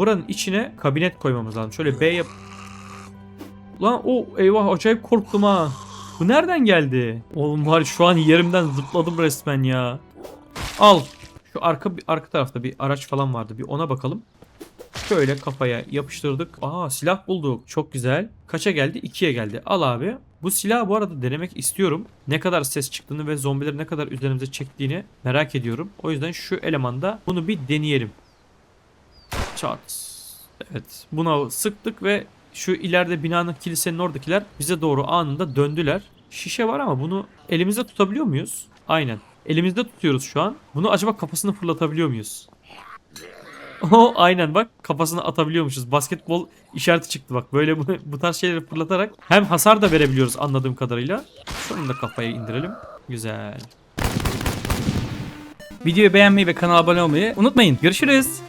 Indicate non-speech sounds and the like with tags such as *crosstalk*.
buranın içine kabinet koymamız lazım. Şöyle B yap. Lan o eyvah acayip korktum ha. Bu nereden geldi? Oğlum var şu an yerimden zıpladım resmen ya. Al. Şu arka arka tarafta bir araç falan vardı. Bir ona bakalım. Şöyle kafaya yapıştırdık. Aa silah bulduk. Çok güzel. Kaça geldi? 2'ye geldi. Al abi. Bu silahı bu arada denemek istiyorum. Ne kadar ses çıktığını ve zombileri ne kadar üzerimize çektiğini merak ediyorum. O yüzden şu elemanda bunu bir deneyelim. Çat. Evet. Buna sıktık ve şu ileride binanın kilisenin oradakiler bize doğru anında döndüler. Şişe var ama bunu elimizde tutabiliyor muyuz? Aynen. Elimizde tutuyoruz şu an. Bunu acaba kafasını fırlatabiliyor muyuz? *laughs* O aynen bak kafasına atabiliyormuşuz. Basketbol işareti çıktı bak. Böyle bu, bu tarz şeyleri fırlatarak hem hasar da verebiliyoruz anladığım kadarıyla. Şunu da kafaya indirelim. Güzel. Videoyu beğenmeyi ve kanala abone olmayı unutmayın. Görüşürüz.